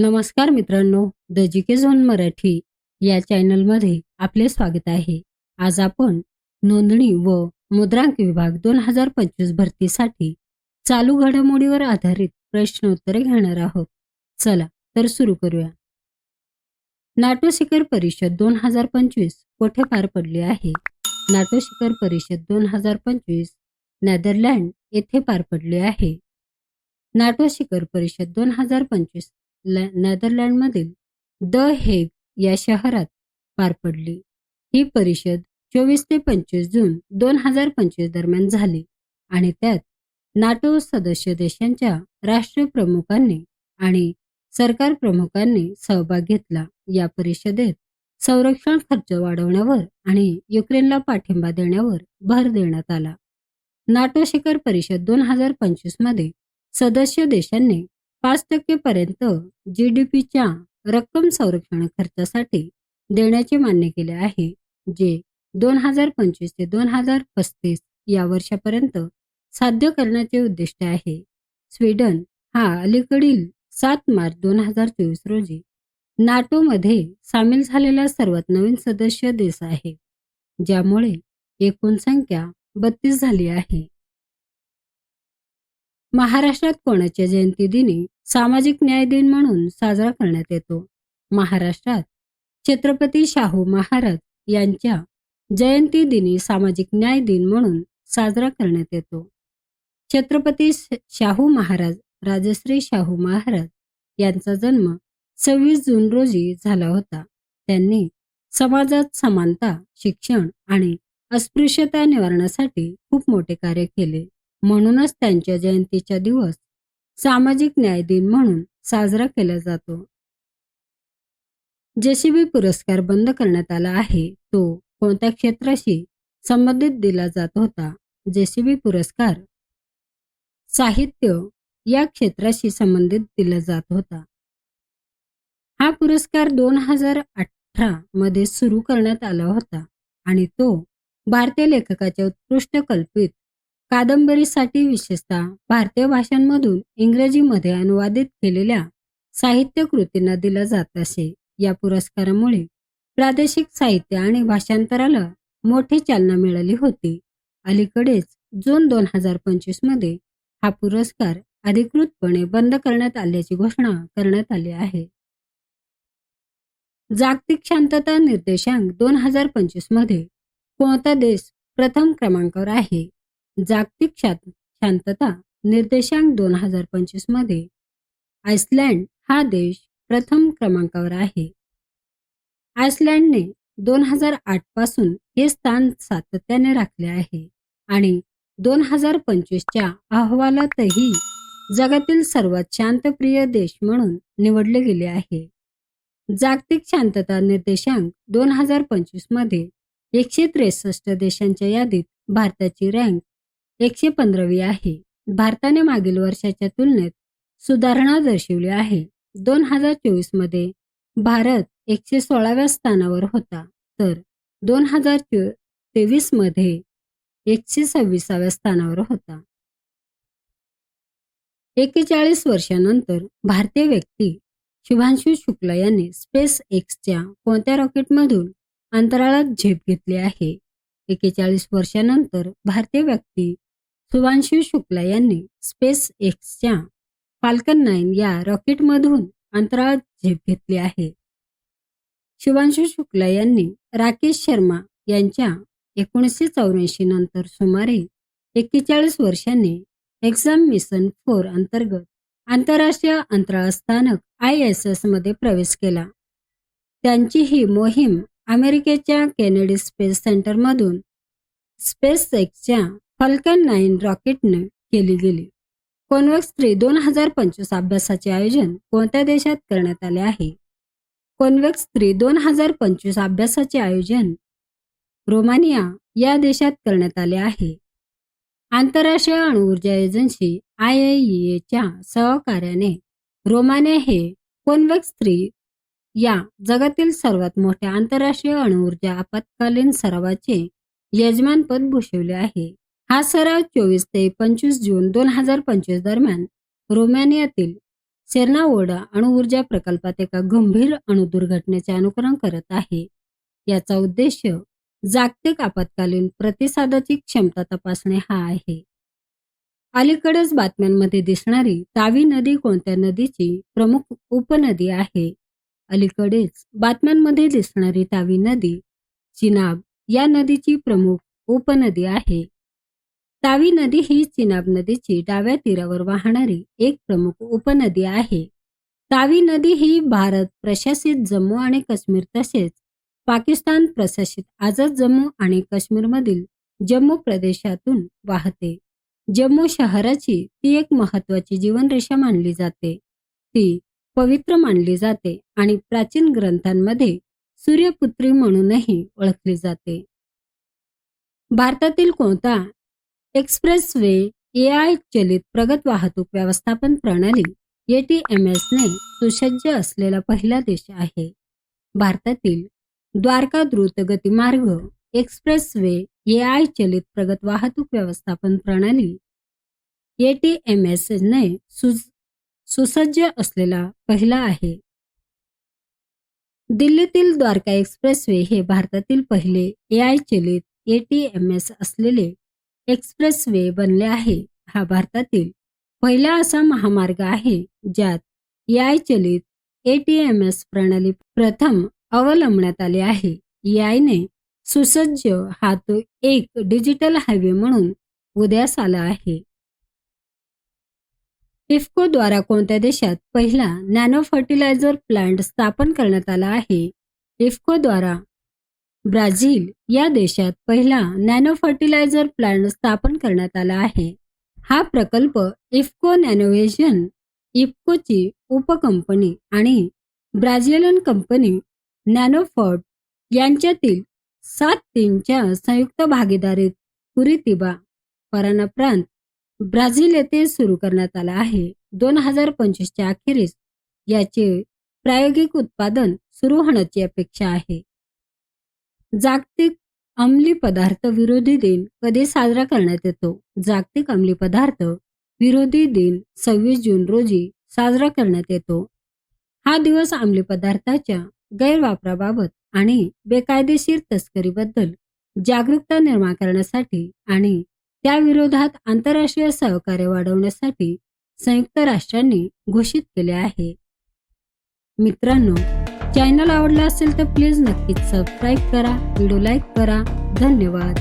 नमस्कार मित्रांनो the GK zone Marathi या चॅनलमध्ये आपले स्वागत आहे. आज आपण नोंदणी व मुद्रांक विभाग दोन हजार पंचवीस भरतीसाठी चालू घडामोडीवर आधारित प्रश्नोत्तरे घेणार आहोत. चला तर सुरू करूया. नाटो शिखर परिषद दोन हजार पंचवीस कोठे पार पडली आहे? नाटो शिखर परिषद दोन हजार पंचवीस नेदरलँड येथे पार पडली आहे. नाटो शिखर परिषद दोन हजार पंचवीस नेदरलँडमधील द हेग या शहरात पार पडली. ही परिषद चोवीस ते पंचवीस जून दोन हजार पंचवीस दरम्यान झाली आणि त्यात नाटो सदस्य देशांच्या राष्ट्रप्रमुखांनी आणि सरकार प्रमुखांनी सहभाग घेतला. या परिषदेत संरक्षण खर्च वाढवण्यावर आणि युक्रेनला पाठिंबा देण्यावर भर देण्यात आला. नाटो शिखर परिषद दोन हजार पंचवीसमध्ये सदस्य देशांनी पाच टक्केपर्यंत जी डी पीच्या रक्कम संरक्षण खर्चासाठी देण्याचे मान्य केले आहे जे दोन हजार पंचवीस ते दोन हजार पस्तीस या वर्षापर्यंत साध्य करण्याचे उद्दिष्ट आहे. स्वीडन हा अलीकडील सात मार्च दोन हजार चोवीस रोजी नाटोमध्ये सामील झालेला सर्वात नवीन सदस्य देश आहे ज्यामुळे एकूण संख्या बत्तीस झाली आहे. महाराष्ट्रात कोणाच्या जयंती दिनी सामाजिक न्याय दिन म्हणून साजरा करण्यात येतो? महाराष्ट्रात छत्रपती शाहू महाराज यांच्या जयंती दिनी सामाजिक न्याय दिन म्हणून साजरा करण्यात येतो. छत्रपती शाहू महाराज राजश्री शाहू महाराज यांचा जन्म सव्वीस जून रोजी झाला होता. त्यांनी समाजात समानता शिक्षण आणि अस्पृश्यता निवारणासाठी खूप मोठे कार्य केले. म्हणूनच त्यांच्या जयंतीचा दिवस सामाजिक न्याय दिन म्हणून साजरा केला जातो. जेसीबी पुरस्कार बंद करण्यात आला आहे तो कोणत्या क्षेत्राशी संबंधित दिला जात होता? जेसीबी पुरस्कार साहित्य या क्षेत्राशी संबंधित दिला जात होता. हा पुरस्कार दोन हजार अठरा मध्ये सुरू करण्यात आला होता आणि तो भारतीय लेखकाच्या उत्कृष्ट कल्पित कादंबरीसाठी विशेषतः भारतीय भाषांमधून इंग्रजीमध्ये अनुवादित केलेल्या साहित्य कृतींना दिला जात असे. या पुरस्कारामुळे प्रादेशिक साहित्य आणि भाषांतराला मोठी चालना मिळाली होती. अलीकडेच जून दोन हजार पंचवीसमध्ये हा पुरस्कार अधिकृतपणे बंद करण्यात आल्याची घोषणा करण्यात आली आहे. जागतिक शांतता निर्देशांक दोन हजार पंचवीसमध्ये कोणता देश प्रथम क्रमांकावर आहे? जागतिक शांतता निर्देशांक दोन हजार पंचवीसमध्ये आइसलँड हा देश प्रथम क्रमांकावर आहे. आइसलँडने दोन हजार आठपासून हे स्थान सातत्याने राखले आहे आणि दोन हजार पंचवीसच्या अहवालातही जगातील सर्वात शांतप्रिय देश म्हणून निवडले गेले आहे. जागतिक शांतता निर्देशांक दोन हजार पंचवीसमध्ये एकशे त्रेसष्ट देशांच्या यादीत भारताची रँक एकशे पंधरावी आहे. भारताने मागील वर्षाच्या तुलनेत सुधारणा दर्शवली आहे. दोन हजार चोवीसमध्ये भारत एकशे सोळाव्या स्थानावर होता. तर दोन हजार तेवीसमध्ये एकशे सव्वीसाव्या स्थानावर होता. एकेचाळीस वर्षानंतर भारतीय व्यक्ती शुभांशु शुक्ला यांनी स्पेस एक्सच्या कोणत्या रॉकेटमधून अंतराळात झेप घेतली आहे? एकेचाळीस वर्षानंतर भारतीय व्यक्ती शुभांशु शुक्ला यांनी स्पेस एक्सच्या फाल्कन नाईन या रॉकेटमधून अंतराळात झेप घेतली आहे. शिवांशु शुक्ला यांनी राकेश शर्मा यांच्या एकोणीसशे चौऱ्याऐंशी नंतर सुमारे एक्केचाळीस वर्षांनी एक्झाम मिशन फोर अंतर्गत आंतरराष्ट्रीय अंतराळ स्थानक आय एस एसमध्ये प्रवेश केला. त्यांची ही मोहीम अमेरिकेच्या केनेडी स्पेस सेंटरमधून स्पेस एक्सच्या फल्कन नाईन रॉकेटने केली गेली. कॉन्वेक्स थ्री दोन हजार पंचवीस अभ्यासाचे आयोजन कोणत्या देशात करण्यात आले आहे? कॉन्वेक्स थ्री दोन हजार पंचवीस अभ्यासाचे आयोजन रोमानिया या देशात करण्यात आले आहे. आंतरराष्ट्रीय अणुऊर्जा एजन्सी आय च्या सहकार्याने रोमानिया हे कॉन्वेक्स थ्री या जगातील सर्वात मोठ्या आंतरराष्ट्रीय अणुऊर्जा आपत्कालीन सरावाचे यजमानपद भूषवले आहे. हा सराव चोवीस ते पंचवीस जून दोन हजार पंचवीस दरम्यान रोमानियातील सेरनाओडा अणुऊर्जा प्रकल्पात एका गंभीर अणुदुर्घटनेचे अनुकरण करत आहे. याचा उद्देश जागतिक आपत्कालीन प्रतिसादाची क्षमता तपासणे हा आहे. अलीकडेच बातम्यांमध्ये दिसणारी तावी नदी कोणत्या नदीची प्रमुख उपनदी आहे? अलीकडेच बातम्यांमध्ये दिसणारी तावी नदी चिनाब या नदीची प्रमुख उपनदी आहे. तावी नदी ही चिनाब नदीची डाव्या तीरावर वाहणारी एक प्रमुख उपनदी आहे. तावी नदी ही भारत प्रशासित जम्मू आणि काश्मीर तसेच पाकिस्तान प्रशासित आझाद जम्मू आणि काश्मीरमधील जम्मू प्रदेशातून वाहते. जम्मू शहराची ती एक महत्वाची जीवनरेषा मानली जाते. ती पवित्र मानली जाते आणि प्राचीन ग्रंथांमध्ये सूर्यपुत्री म्हणूनही ओळखली जाते. भारतातील कोणता एक्सप्रेस वे ए आय चलित प्रगत वाहतूक व्यवस्थापन प्रणाली एटीएमएस ने सुसज्ज असलेला पहिला देश आहे. भारतातील द्वारका द्रुतगती मार्ग एक्सप्रेस वे ए आय चलित प्रगत वाहतूक व्यवस्थापन प्रणाली एटीएमएस एम एसने सुसज्ज असलेला पहिला आहे. दिल्लीतील द्वारका एक्सप्रेसवे हे भारतातील पहिले ए आय चलित एटीएमएस असलेले एक्सप्रेसवे बनले आहे हा भारतातील पहिला असा महामार्ग आहे ज्यात ए टी चलित एटीएमएस प्रणाली प्रथम अवलंबण्यात आली आहे. यायने सुसज्ज हा तो एक डिजिटल हायवे म्हणून उदयास आला आहे. इफ्को द्वारा कोणत्या देशात पहिला नॅनो फर्टिलायझर प्लांट स्थापन करण्यात आला आहे? इफ्को द्वारा ब्राझील या देशात पहिला नॅनो फर्टिलायझर प्लांट स्थापन करण्यात आला आहे. हा प्रकल्प इफ्को नॅनोव्हेजन इफ्कोची उपकंपनी आणि ब्राझिलियन कंपनी नॅनोफॉर्ट यांच्यातील सात तीनच्या संयुक्त भागीदारीत कुरितिबा पराना प्रांत ब्राझील येथे सुरू करण्यात आला आहे. दोन हजार पंचवीसच्या अखेरीस याचे प्रायोगिक उत्पादन सुरू होण्याची अपेक्षा आहे. जागतिक अंमली पदार्थ विरोधी दिन कधी साजरा करण्यात येतो? जागतिक अंमली पदार्थ विरोधी दिन सव्वीस जून रोजी साजरा करण्यात येतो. हा दिवस अंमली पदार्थाच्या गैरवापराबाबत आणि बेकायदेशीर तस्करीबद्दल जागरूकता निर्माण करण्यासाठी आणि त्याविरोधात आंतरराष्ट्रीय सहकार्य वाढवण्यासाठी संयुक्त राष्ट्रांनी घोषित केले आहे. मित्रांनो चॅनल आवडला असेल तर प्लीज नक्कीच सबस्क्राईब करा व्हिडिओ लाईक करा. धन्यवाद.